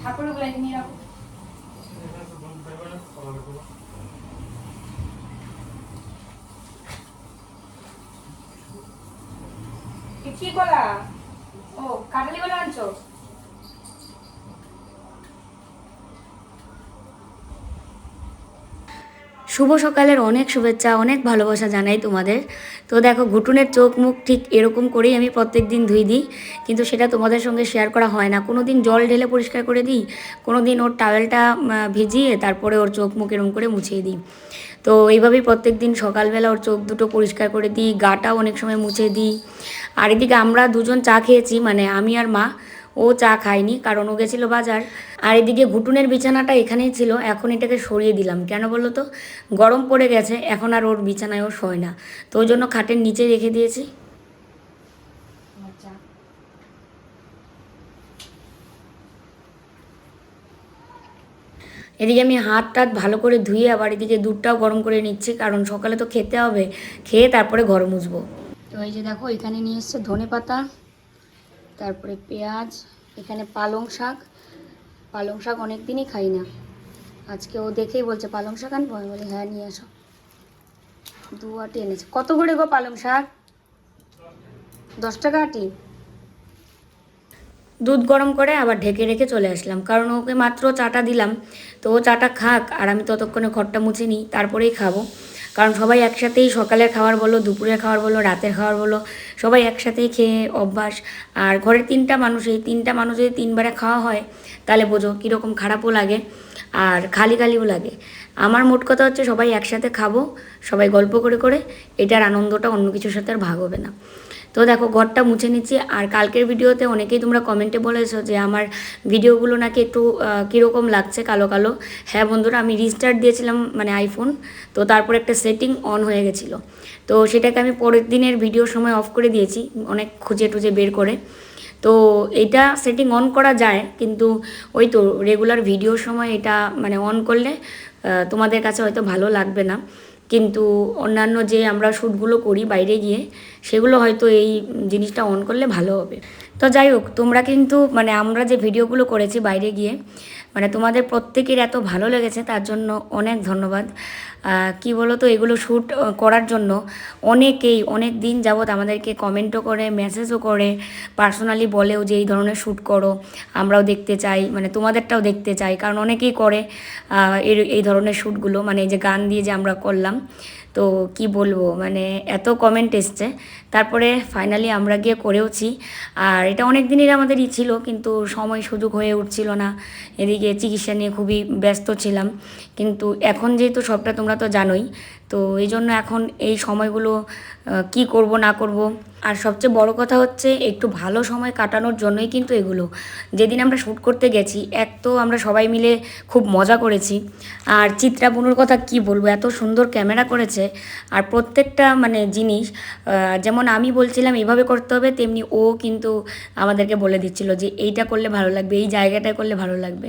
ঠাকুরেরগুলো নিয়ে রাখো কি কলা? ও কাটালি কলা আনছো? শুভ সকালের অনেক শুভেচ্ছা, অনেক ভালোবাসা জানাই তোমাদের। তো দেখো, ঘুটুনের চোখ মুখ ঠিক এরকম করেই আমি প্রত্যেক দিন ধুই দিই, কিন্তু সেটা তোমাদের সঙ্গে শেয়ার করা হয় না। কোনো দিন জল ঢেলে পরিষ্কার করে দিই কোনো দিন ওর টাওয়েলটা ভিজিয়ে তারপরে ওর চোখ মুখ এরম করে মুছিয়ে দিই। তো এইভাবেই প্রত্যেক দিন সকালবেলা ওর চোখ দুটো পরিষ্কার করে দিই, গাটাও অনেক সময় মুছে দিই। আর এদিকে আমরা দুজন চা খেয়েছি মানে আমি আর মা। ও চা খায়নি, কারণ ও গেছিল বাজার। আর এদিকে ঘুটুনের বিছানাটা এখানেই ছিল, এখন এটাকে সরিয়ে দিলাম। কেন বলল তো? গরম পড়ে গেছে, এখন আর ওর বিছানায় ও শোয় না। তো ওই জন্য খাটের নিচে রেখে দিয়েছি। এদিকে আমি হাত টাত ভালো করে ধুয়ে আবার এদিকে দুধটাও গরম করে নিচ্ছি, কারণ সকালে তো খেতে হবে। খেয়ে তারপরে ঘর মুছবো। তো এই যে দেখো, এখানে নিয়ে এসছে ধনে পাতা তারপরে পেঁয়াজ, এখানে পালং শাক। পালং শাক অনেক দিনই খাই না। আজকে ও দেখেই বলছে, পালং শাক আনব? আমি বলি হ্যাঁ নিয়ে আসো। দু আটি এনেছে। কত করে গো পালং শাক? দশ টাকা আটি? দুধ গরম করে আবার ঢেকে রেখে চলে আসলাম। কারণ ওকে মাত্র চাটা দিলাম। তো ও চাটা খাক, আর আমি ততক্ষণে ঘরটা মুছে নিই, তারপরেই খাব। কারণ সবাই একসাথেই সকালের খাবার বলো, দুপুরের খাবার বলো, রাতের খাবার বলো, সবাই একসাথেই খেয়ে অভ্যাস। আর ঘরের তিনটা মানুষ, এই তিনটা মানুষ যদি তিনবারে খাওয়া হয়, তাহলে বোঝো কীরকম খারাপও লাগে আর খালি খালিও লাগে। আমার মোট কথা হচ্ছে সবাই একসাথে খাব, সবাই গল্প করে করে, এটার আনন্দটা অন্য কিছুর সাথে আর ভাগ হবে না। তো দেখো, ঘরটা মুছে নিচ্ছি। আর কালকের ভিডিওতে অনেকেই তোমরা কমেন্টে বলেছ যে, আমার ভিডিওগুলো নাকি একটু কীরকম লাগছে কালো কালো? হ্যাঁ বন্ধুরা, আমি রিস্টার্ট দিয়েছিলাম মানে আইফোন তো তারপর একটা সেটিং অন হয়ে গেছিল। তো সেটাকে আমি পরের দিনের ভিডিওর সময় অফ করে দিয়েছি, অনেক খুঁজে টুজে বের করে। তো এটা সেটিং অন করা যায়, কিন্তু ওই তো রেগুলার ভিডিওর সময় এটা মানে অন করলে তোমাদের কাছে হয়তো ভালো লাগবে না। কিন্তু অন্যান্য যে আমরা শ্যুটগুলো করি বাইরে গিয়ে, সেগুলো হয়তো এই জিনিসটা অন করলে ভালো হবে। তো যাই হোক, তোমরা কিন্তু মানে আমরা যে ভিডিওগুলো করেছি বাইরে গিয়ে মানে তোমাদের প্রত্যেকের এত ভালো লেগেছে, তার জন্য অনেক ধন্যবাদ। কি বলো তো এগুলো শ্যুট করার জন্য অনেকেই অনেক দিন যাবৎ আমাদেরকে কমেন্টও করে মেসেজও করে পার্সোনালি বলেও যে এই ধরনের শ্যুট করো, আমরাও দেখতে চাই মানে তোমাদেরটাও দেখতে চাই। কারণ অনেকেই করে এই ধরনের শ্যুটগুলো মানে এই যে গান দিয়ে যে আমরা করলাম। তো কি বলব মানে এত কমেন্ট এসছে। তারপরে ফাইনালি আমরা গিয়ে করেওছি। আর এটা অনেক দিনের আমাদেরই ছিল, কিন্তু সময় সুযোগ হয়ে উঠছিল না। এদিকে চিকিৎসা নিয়ে খুবই ব্যস্ত ছিলাম। কিন্তু এখন যেহেতু সবটা তোমরা তো জানোই তো এই জন্য এখন এই সময়গুলো কি করব না করব। আর সবচেয়ে বড় কথা হচ্ছে একটু ভালো সময় কাটানোর জন্যই কিন্তু এগুলো। যেদিন আমরা শ্যুট করতে গেছি, এক তো আমরা সবাই মিলে খুব মজা করেছি। আর চিত্রা বুনুর কথা কি বলব, এত সুন্দর ক্যামেরা করেছে। আর প্রত্যেকটা মানে জিনিস যেমন আমি বলছিলাম এইভাবে করতে হবে, তেমনি ও কিন্তু আমাদেরকে বলে দিচ্ছিল যে এইটা করলে ভালো লাগবে, এই জায়গাটায় করলে ভালো লাগবে।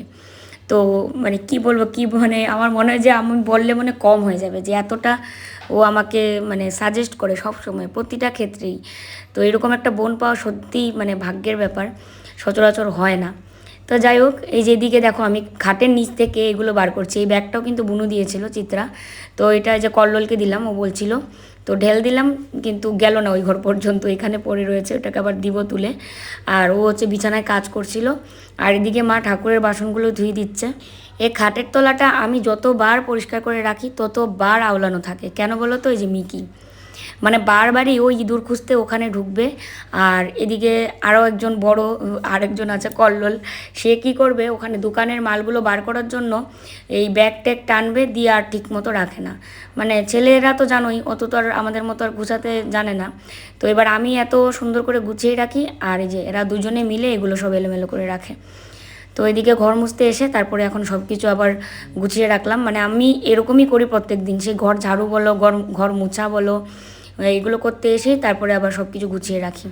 তো মানে কি বলব, কি মানে আমার মনে হয় যে আমি বললে মনে কম হয়ে যাবে, যে এতটা ও আমাকে মানে সাজেস্ট করে সব সময়, প্রতিটা ক্ষেত্রেই। তো এরকম একটা বোন পাওয়া সত্যিই মানে ভাগ্যের ব্যাপার, সচরাচর হয় না। তো যাই হোক, এই যেদিকে দেখো আমি খাটের নিচ থেকে এগুলো বার করছি, এই ব্যাগটাও কিন্তু বুনু দিয়েছিল চিত্রা। তো এটা যে কল্লোলকে দিলাম, ও বলছিল তো ঢেল দিলাম, কিন্তু গেল না ওই ঘর পর্যন্ত, এখানে পড়ে রয়েছে, ওটাকে আবার দিব তুলে। আর ও হচ্ছে বিছানায় কাজ করছিল। আর এদিকে মা ঠাকুরের বাসনগুলো ধুয়ে দিচ্ছে। এই খাটের তলাটা আমি যতবার পরিষ্কার করে রাখি, ততবার আওলানো থাকে। কেন বলো তো? এই যে মিকি। মানে বারবারই ওই ইঁদুর খুঁজতে ওখানে ঢুকবে। আর এদিকে আরও একজন বড়, আরেকজন আছে কল্লোল। সে কি করবে? ওখানে দোকানের মালগুলো বার করার জন্য এই ব্যাগ ট্যাগ টানবে, দিয়ে আর ঠিক মতো রাখে না। মানে ছেলেরা তো জানোই, অত তো আর আমাদের মতো আর গুছাতে জানে না। তো এবার আমি এত সুন্দর করে গুছিয়ে রাখি, আর এই যে এরা দুজনে মিলে এগুলো সব এলোমেলো করে রাখে। তো এদিকে ঘর মুছতে এসে তারপরে এখন সব কিছু আবার গুছিয়ে রাখলাম। মানে আমি এরকমই করি প্রত্যেক দিন সেই ঘর ঝাড়ু বলো, ঘর ঘর মোছা বলো এইগুলো করতে এসেই তারপরে আবার সব কিছু গুছিয়ে রাখি।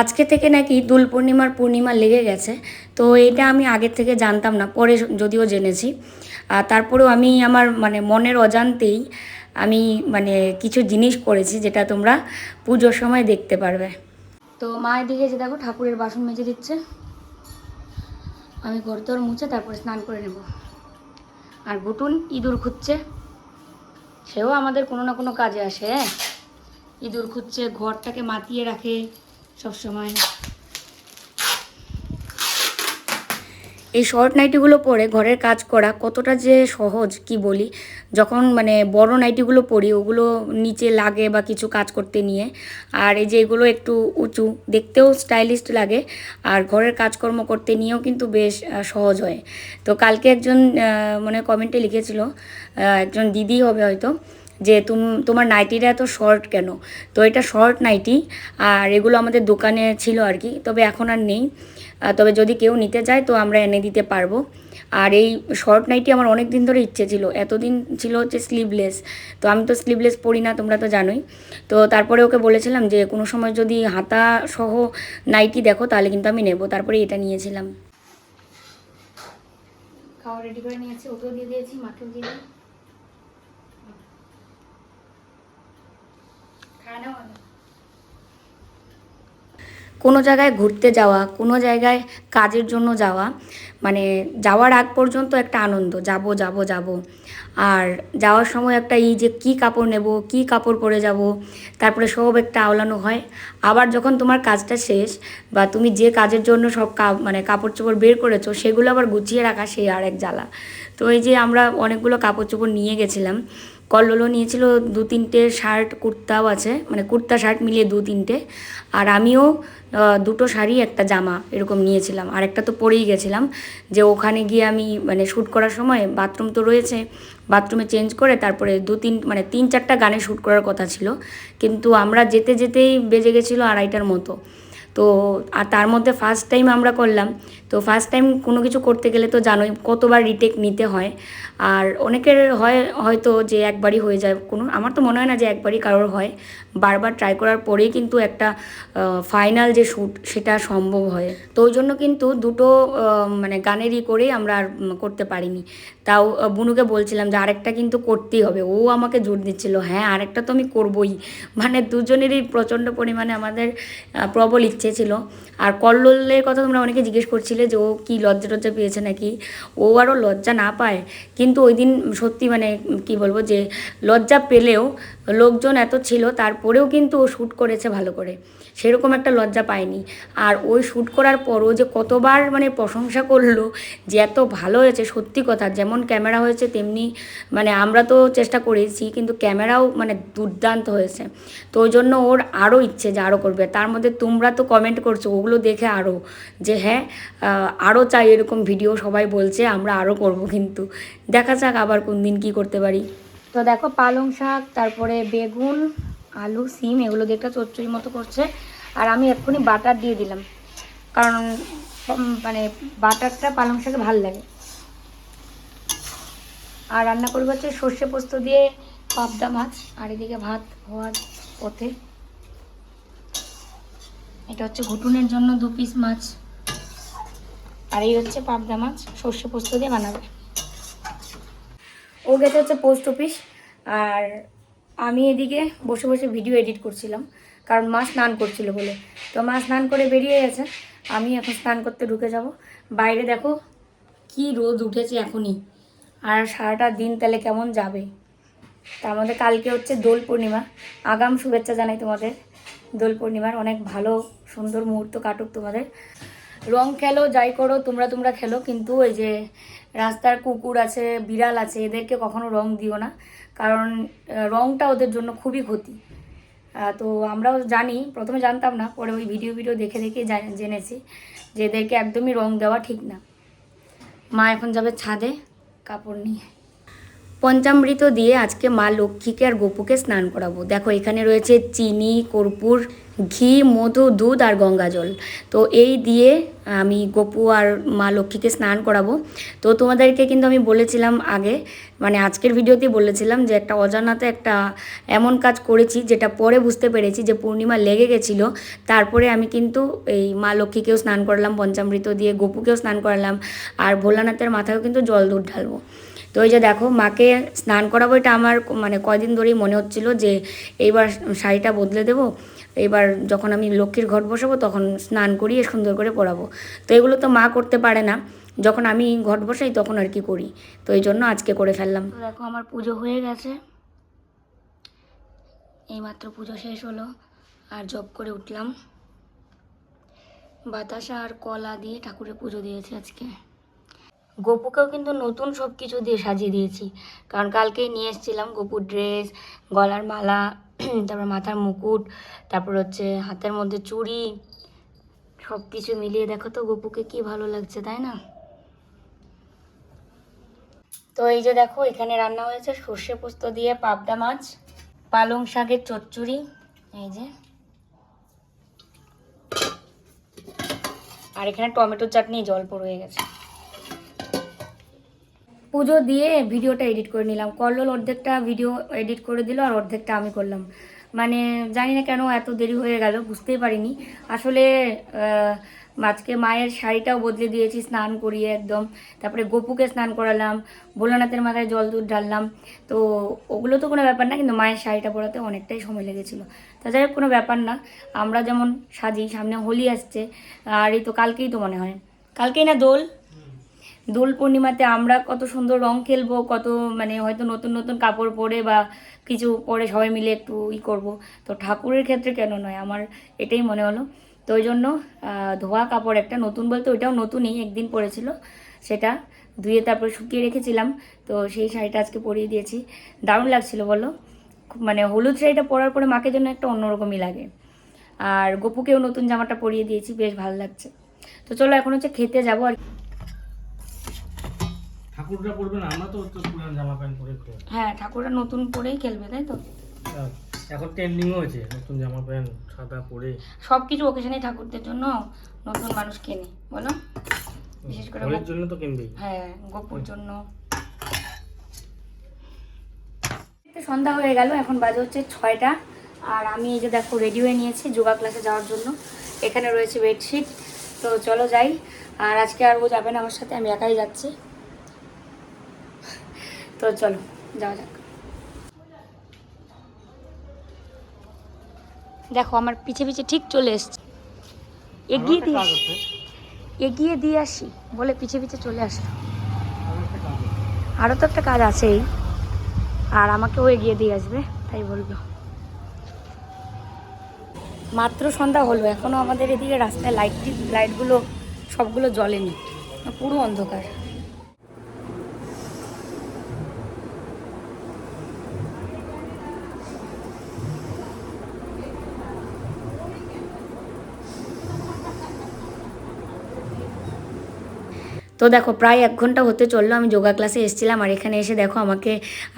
আজকে থেকে নাকি দোল পূর্ণিমার পূর্ণিমা লেগে গেছে, তো এটা আমি আগের থেকে জানতাম না, পরে যদিও জেনেছি। আর তারপরেও আমি আমার মানে মনের অজান্তেই আমি মানে কিছু জিনিস করেছি যেটা তোমরা পুজোর সময় দেখতে পারবে। তো মা এদিকে যে দেখো ঠাকুরের বাসন মেজে দিচ্ছে। আমি ঘর তোর মুছে তারপরে স্নান করে নেব। আর গুটুন ইঁদুর খুঁজছে। সেও আমাদের কোনো না কোনো কাজে আসে হ্যাঁ? ইঁদুর খুঁজছে, ঘরটাকে মাতিয়ে রাখে সব সময় এই শর্ট নাইটিগুলো পরে ঘরের কাজ করা কতটা যে সহজ, কি বলি? যখন মানে বড় নাইটিগুলো পরি ওগুলো নিচে লাগে বা কিছু কাজ করতে নিয়ে। আর এই যে এগুলো একটু উঁচু, দেখতেও স্টাইলিস্ট লাগে। আর ঘরের কাজকর্ম করতে নিয়েও কিন্তু বেশ সহজ হয়। তো কালকে একজন মানে কমেন্টে লিখেছিল একজন দিদি হবে হয়তো। যে তুম, তোমার নাইটিটা এত শর্ট কেন? তো এটা শর্ট নাইটি আর এগুলো আমাদের দোকানে ছিল আর কি, তবে এখন আর নেই। তবে যদি কেউ নিতে চায় তো আমরা এনে দিতে পারব। আর এই শর্ট নাইটি আমার অনেক দিন ধরে ইচ্ছে ছিল, এতদিন ছিল হচ্ছে স্লিভলেস তো আমি তো স্লিভলেস পরি না, তোমরা তো জানোই। তো তারপরে ওকে বলেছিলাম যে, কোনো সময় যদি হাতা সহ নাইটি দেখো, তাহলে কিন্তু আমি নেব। তারপরে এটা নিয়েছিলাম। খাওয়া রেডি করে নিয়েছি, ওকেও দিয়ে দিয়েছি, মাকেও দিয়ে দিই খায় না বলো? কোনো জায়গায় ঘুরতে যাওয়া, কোনো জায়গায় কাজের জন্য যাওয়া মানে যাওয়ার আগ পর্যন্ত একটা আনন্দ, যাব যাব যাব। আর যাওয়ার সময় একটা এই যে কী কাপড় নেব, কী কাপড় পরে যাব, তারপরে সব একটা আওলানো হয়। আবার যখন তোমার কাজটা শেষ বা তুমি যে কাজের জন্য সব মানে কাপড় চোপড় বের করেছ, সেগুলো আবার গুছিয়ে রাখা সেই আর এক জ্বালা। তো এই যে আমরা অনেকগুলো কাপড় চোপড় নিয়ে গেছিলাম কল্লোলও নিয়েছিল দু তিনটে শার্ট, কুর্তাও আছে মানে কুর্তা, শার্ট মিলিয়ে দু তিনটে। আর আমিও দুটো শাড়ি, একটা জামা এরকম নিয়েছিলাম। আর একটা তো পরেই গেছিলাম যে ওখানে গিয়ে আমি মানে শ্যুট করার সময় বাথরুম তো রয়েছে, বাথরুমে চেঞ্জ করে তারপরে দু তিন মানে তিন চারটা গানে শ্যুট করার কথা ছিল। কিন্তু আমরা যেতে যেতেই বেজে গেছিল আড়াইটার মতো। তো, আর তার মধ্যে ফার্স্ট টাইম আমরা করলাম, তো ফার্স্ট টাইম কোনো কিছু করতে গেলে তো জানোই কতবার রিটেক নিতে হয়। আর অনেকের হয়, হয়তো যে একবারই হয়ে যায়, কোনো, আমার তো মনে হয় না যে একবারই কারোর হয়। বারবার ট্রাই করার পরেই কিন্তু একটা ফাইনাল যে শ্যুট সেটা সম্ভব হয়। তো ওই জন্য কিন্তু দুটো মানে গানেরই করেই আমরা আর করতে পারিনি। তাও বুনুকে বলছিলাম যে আরেকটা কিন্তু করতেই হবে। ও আমাকে জোর দিচ্ছিল হ্যাঁ আরেকটা তো আমি করবই। মানে দুজনেরই প্রচণ্ড পরিমাণে আমাদের প্রবল ইচ্ছে ছিল। আর কল্লোলের কথা তোমরা অনেকে জিজ্ঞেস করছিলে যে ও কি লজ্জা টজ্জা পেয়েছে নাকি? ও আরও লজ্জা না পায়। কিন্তু ওই দিন সত্যি মানে কি বলব যে, লজ্জা পেলেও লোকজন এত ছিল, তারপরেও কিন্তু ও শ্যুট করেছে ভালো করে। সেরকম একটা লজ্জা পায়নি। আর ওই শ্যুট করার পরও যে কতবার মানে প্রশংসা করল যে এত ভালো হয়েছে, সত্যি কথা। যেমন ক্যামেরা হয়েছে, তেমনি মানে আমরা তো চেষ্টা করেছি, কিন্তু ক্যামেরাও মানে দুর্দান্ত হয়েছে। তো ওই জন্য ওর আরও ইচ্ছে যে আরও করবে। তার মধ্যে তোমরা তো কমেন্ট করছ, ওগুলো দেখে আরও যে হ্যাঁ আরও চাই এরকম ভিডিও সবাই বলছে, আমরা আরও করব কিন্তু। দেখা যাক আবার কোন দিন কী করতে পারি। তো দেখো পালং শাক, তারপরে বেগুন, আলু, সিম, এগুলো দিয়ে একটা চচ্চড়ির মতো করছে। আর আমি এক্ষুনি বাটার দিয়ে দিলাম। কারণ মানে বাটারটা পালং শাকে ভালো লাগে। আর রান্না করব হচ্ছে সর্ষে পোস্ত দিয়ে পাবদা মাছ, আর এদিকে ভাত হওয়ার পথে। এটা হচ্ছে ঘুটুনের জন্য দু পিস মাছ। আর এই হচ্ছে পাবদা মাছ, সর্ষে পোস্ত দিয়ে বানাবে। ও গেছে হচ্ছে পোস্ট অফিস, আর আমি এদিকে বসে বসে ভিডিও এডিট করছিলাম, কারণ মা স্নান করছিল বলে। তো মা স্নান করে বেরিয়ে গেছে, আমি এখন স্নান করতে ঢুকে যাব। বাইরে দেখো কি রোদ উঠেছে এখনই, আর সারাটা দিন তাহলে কেমন যাবে? তার মধ্যে কালকে হচ্ছে দোল পূর্ণিমা, আগাম শুভেচ্ছা জানাই তোমাদের। দোল পূর্ণিমার অনেক ভালো, সুন্দর মুহূর্ত কাটুক তোমাদের। রং খেলো, যাই করো, তোমরা তোমরা খেলো, কিন্তু ওই যে রাস্তার কুকুর আছে, বিড়াল আছে, এদেরকে কখনো রং দিও না। কারণ রংটা ওদের জন্য খুবই ক্ষতি। তো আমরাও জানি, প্রথমে জানতাম না, পরে ওই ভিডিও ভিডিও দেখে দেখে জেনেছি যে এদেরকে একদমই রং দেওয়া ঠিক না। মা এখন যাবে ছাদে কাপড় নিয়ে। পঞ্চামৃত দিয়ে আজকে মা লক্ষ্মীকে আর গোপুকে স্নান করাবো। দেখো, এখানে রয়েছে চিনি, কর্পূর, ঘি, মধু, দুধ আর গঙ্গা জল। তো এই দিয়ে আমি গোপু আর মা লক্ষ্মীকে স্নান করাবো। তো তোমাদেরকে কিন্তু আমি বলেছিলাম আগে মানে আজকের ভিডিওতেই বলেছিলাম যে একটা অজানাতে একটা এমন কাজ করেছি যেটা পরে বুঝতে পেরেছি যে পূর্ণিমা লেগে গেছিল। তারপরে আমি কিন্তু এই মা লক্ষ্মীকেও স্নান করালাম, পঞ্চামৃত দিয়ে গোপুকেও স্নান করালাম, আর ভোলানাথের মাথায়ও কিন্তু জল দুধ ঢালবো। তো ওই যে দেখো, মাকে স্নান করাবো, এটা আমার মানে কয়দিন ধরেই মনে হচ্ছিল যে এইবার শাড়িটা বদলে দেবো। এবার যখন আমি লক্ষ্মীর ঘট বসাবো, তখন স্নান করিয়ে সুন্দর করে পরাবো। তো এগুলো তো মা করতে পারে না। যখন আমি ঘট বসাই, তখন আর কি করি। তো এই জন্য আজকে করে ফেললাম। দেখো, আমার পুজো হয়ে গেছে। এইমাত্র পুজো শেষ হলো, আর জব করে উঠলাম। বাতাসা আর কলা দিয়ে ঠাকুরের পুজো দিয়েছি আজকে। গপুকেও কিন্তু নতুন সব কিছু দিয়ে সাজিয়ে দিয়েছি। কারণ কালকেই নিয়ে এসেছিলাম গপুর ড্রেস গলার মালা, তারপর মাথার মুকুট, তারপর হচ্ছে হাতের মধ্যে চুড়ি সব কিছু মিলিয়ে দেখো তো গপুকে কি ভালো লাগছে, তাই না? তো এই যে দেখো, এখানে রান্না হয়েছে সর্ষে পোস্ত দিয়ে পাবদা মাছ, পালং শাকের চচ্চড়ি, এই যে। আর এখানে টমেটো চাটনি জল হয়ে গেছে। পুজো দিয়ে ভিডিওটা এডিট করে নিলাম। কল্লোল অর্ধেকটা ভিডিও এডিট করে দিল আর অর্ধেকটা আমি করলাম। মানে জানি না কেন এত দেরি হয়ে গেল, বুঝতেই পারিনি। আসলে আজকে মায়ের শাড়িটাও বদলে দিয়েছি, স্নান করিয়ে একদম। তারপরে গোপুকে স্নান করালাম, ভোলানাথের মাথায় জল দুধ ঢাললাম। তো ওগুলো তো কোনো ব্যাপার না, কিন্তু মায়ের শাড়িটা পরাতে অনেকটাই সময় লেগেছিল। তা যাই হোক, কোনো ব্যাপার না। আমরা যেমন সাজি, সামনে হোলি আসছে আর এই তো কালকেই তো মনে হয়। কালকেই না দোল? দোল পূর্ণিমাতে আমরা কত সুন্দর রং খেলব, কত মানে হয়তো নতুন নতুন কাপড় পরে বা কিছু পরে সবাই মিলে একটু ই করব। তো ঠাকুরের ক্ষেত্রে কেন নয়, আমার এটাই মনে হলো। তো ওই জন্য ধোয়া কাপড় একটা নতুন বলতে ওইটাও নতুনই, একদিন পরেছিল। সেটা ধুয়ে তারপরে শুকিয়ে রেখেছিলাম। তো সেই শাড়িটা আজকে পরিয়ে দিয়েছি। দারুণ লাগছিল বলো। মানে হলুদ শাড়িটা পরার পরে মাকে জন্য একটা অন্যরকমই লাগে। আর গপুকেও নতুন জামাটা পরিয়ে দিয়েছি, বেশ ভালো লাগছে। তো চলো এখন হচ্ছে খেতে যাব আর ঠাকুরটা পড়বে না? আমরা তো তো পুরান জামা প্যান্ট পরে খেলি হ্যাঁ ঠাকুরটা নতুন পরেই খেলবে তাই তো? আহ, এখন ট্রেন্ডিংও হয়েছে নতুন জামা প্যান্ট সাদা পরে। সব কিছু ওকেশনে ঠাকুরদের জন্য নতুন মানুষ কেনে বলো? বিশেষ করে ঘরের জন্য তো কিনবেই। হ্যাঁ গোপুর জন্য। সন্ধ্যা হয়ে গেল এখন বাজে হচ্ছে ছয়টা। আর আমি এই যে দেখো রেডি হয়ে নিয়েছি যোগা ক্লাসে যাওয়ার জন্য। এখানে রয়েছে বেডশিট তো চলো যাই। আর আজকে আর ও যাবে না আমার সাথে আমি একাই যাচ্ছি। তো চলো যাওয়া যাক। দেখো আমার পিছে পিছে ঠিক চলে এসছে। এগিয়ে দিয়ে এগিয়ে দিয়ে আসি বলে পিছে পিছে চলে আসলো। আরও তো একটা কাজ আছেই। আর আমাকেও এগিয়ে দিয়ে আসবে তাই বলব। মাত্র সন্ধ্যা হলো এখনও আমাদের এদিকে রাস্তায় লাইট লাইটগুলো সবগুলো জ্বলেনি। পুরো অন্ধকার। তো দেখো, প্রায় এক ঘণ্টা হতে চলল, আমি যোগা ক্লাসে এসেছিলাম আর এখানে এসে দেখো আমাকে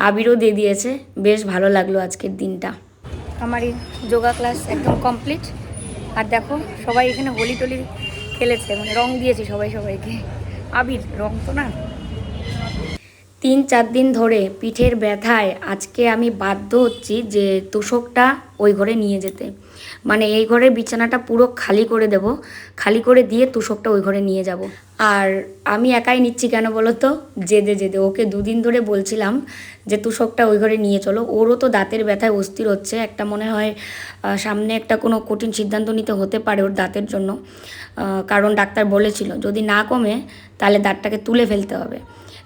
আবিরও দিয়ে দিয়েছে। বেশ ভালো লাগল আজকের দিনটা। আমার এই যোগা ক্লাস একদম কমপ্লিট। আর দেখো, সবাই এখানে হোলি টলি খেলেছে মানে রং দিয়েছে সবাই সবাইকে। আবির, রং তো না? তিন চার দিন ধরে পিঠের ব্যথায় আজকে আমি বাধ্য হচ্ছি যে তোষকটা ওই ঘরে নিয়ে যেতে। মানে এই ঘরের বিছানাটা পুরো খালি করে দেব, খালি করে দিয়ে তোষকটা ওই ঘরে নিয়ে যাব। আর আমি একাই নিচ্ছি কেন বলো তো জেদে জেদে। ওকে দুদিন ধরে বলছিলাম যে তোষকটা ওই ঘরে নিয়ে চলো। ওরও তো দাঁতের ব্যথায় অস্থির হচ্ছে। একটা মনে হয় সামনে একটা কোনো কঠিন সিদ্ধান্ত নিতে হতে পারে ওর দাঁতের জন্য। কারণ ডাক্তার বলেছিল, যদি না কমে তাহলে দাঁতটাকে তুলে ফেলতে হবে।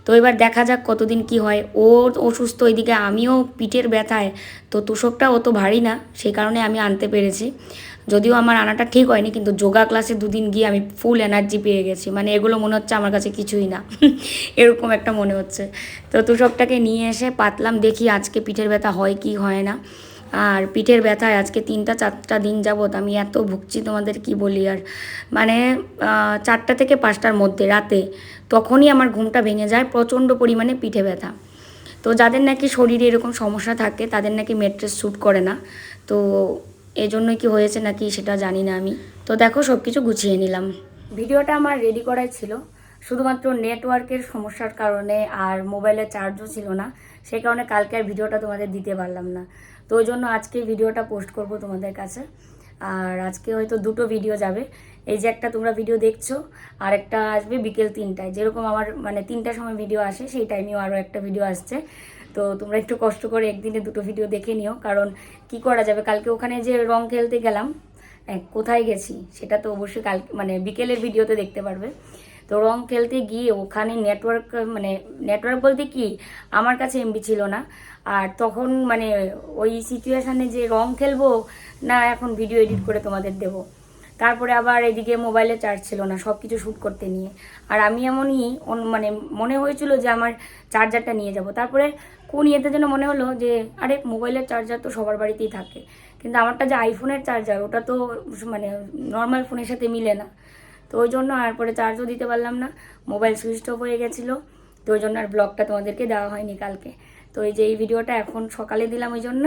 তো এবার দেখা যাক কতদিন কি হয়। ও অসুস্থ ওইদিকে আমিও পিঠের ব্যথায়। তো তোষকটা অত ভারী না, সেই কারণে আমি আনতে পেরেছি। যদিও আমার আনাটা ঠিক হয়নি, কিন্তু যোগা ক্লাসে দুদিন গিয়ে আমি ফুল এনার্জি পেয়ে গেছি। মানে এগুলো মনে হচ্ছে আমার কাছে কিছুই না। এরকম একটা মনে হচ্ছে। তো তোষকটাকে নিয়ে এসে পাতলাম, দেখি আজকে পিঠের ব্যথা হয় কি হয় না। আর পিঠের ব্যথায় আজকে তিনটা, চারটা দিন যাবৎ আমি এত ভুগছি তোমাদের কি বলি আর। মানে চারটা থেকে পাঁচটার মধ্যে, রাতে। তখনই আমার ঘুমটা ভেঙে যায়, প্রচণ্ড পরিমাণে পিঠে ব্যথা। তো যাদের নাকি শরীরে এরকম সমস্যা থাকে, তাদের নাকি মেট্রেস শ্যুট করে না। তো এজন্যই কি হয়েছে নাকি সেটা জানি না আমি। তো দেখো সব কিছু গুছিয়ে নিলাম। ভিডিওটা আমার রেডি করাই ছিল। শুধুমাত্র নেটওয়ার্কের সমস্যার কারণে আর মোবাইলের চার্জও ছিল না। সেই কারণে কালকে আর ভিডিওটা তোমাদের দিতে পারলাম না। তো ওই জন্য আজকে ভিডিওটা পোস্ট করব তোমাদের কাছে। আর আজকে হয়তো দুটো ভিডিও যাবে। এই যে একটা তোমরা ভিডিও দেখছ, আর একটা আসবে বিকেল তিনটায়। যেরকম আমার মানে তিনটার সময় ভিডিও আসে, সেই টাইমেও আরও একটা ভিডিও আসছে। তো তোমরা একটু কষ্ট করে একদিনে দুটো ভিডিও দেখে নিও, কারণ কি করা যাবে? কালকে ওখানে যে রং খেলতে গেলাম কোথায় গেছি, সেটা তো অবশ্যই কাল মানে বিকেলের ভিডিওতে দেখতে পারবে। তো রং খেলতে গিয়ে ওখানে নেটওয়ার্ক মানে নেটওয়ার্ক বলতে কি, আমার কাছে এমবি ছিল না। আর তখন মানে ওই সিচুয়েশানে যে রং খেলব, না, এখন ভিডিও এডিট করে তোমাদের দেবো। তারপরে আবার এদিকে মোবাইলে চার্জ ছিল না সব কিছু শ্যুট করতে নিয়ে। আর আমি এমনই মানে মনে হয়েছিল যে আমার চার্জারটা নিয়ে যাব। তারপরে কোন ইয়েতে যেন মনে হলো যে, আরে মোবাইলের চার্জার তো সবার বাড়িতেই থাকে। কিন্তু আমারটা যে আইফোনের চার্জার ওটা তো মানে নর্মাল ফোনের সাথে মিলে না। তো ওই জন্য আর পরে চার্জও দিতে পারলাম না। মোবাইল সুইচ অফ হয়ে গেছিল। তো ওই জন্য আর ব্লগটা তোমাদেরকে দেওয়া হয়নি কালকে। তো এই যে এই ভিডিওটা এখন সকালে দিলাম ওই জন্য।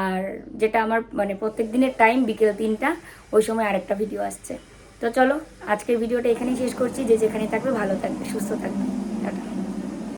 আর যেটা আমার মানে প্রত্যেক দিনের টাইম বিকেল তিনটা, ওই সময় আরেকটা ভিডিও আসছে। তো চলো, আজকের ভিডিওটা এখানেই শেষ করছি। যে যেখানে থাকবে, ভালো থাকবে, সুস্থ থাকবে।